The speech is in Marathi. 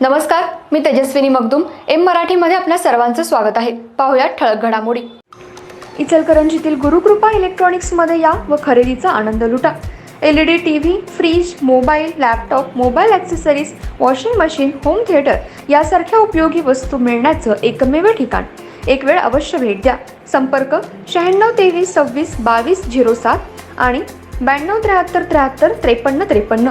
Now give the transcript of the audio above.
नमस्कार मी तेजस्विनी मगदुम. एम मराठीमध्ये आपल्या सर्वांचं स्वागत आहे. पाहुयात ठळक घडामोडी. इचलकरंजीतील गुरुकृपा इलेक्ट्रॉनिक्समध्ये या व खरेदीचा आनंद लुटा. L E D T V fridge mobile laptop mobile accessories washing machine home theatre यासारख्या उपयोगी वस्तू मिळण्याचं एकमेव ठिकाण. एक वेळ अवश्य भेट द्या. संपर्क शहाण्णव तेवीस सव्वीस बावीस झिरो सात आणि ब्याण्णव त्र्याहत्तर त्र्याहत्तर त्रेपन्न त्रेपन्न.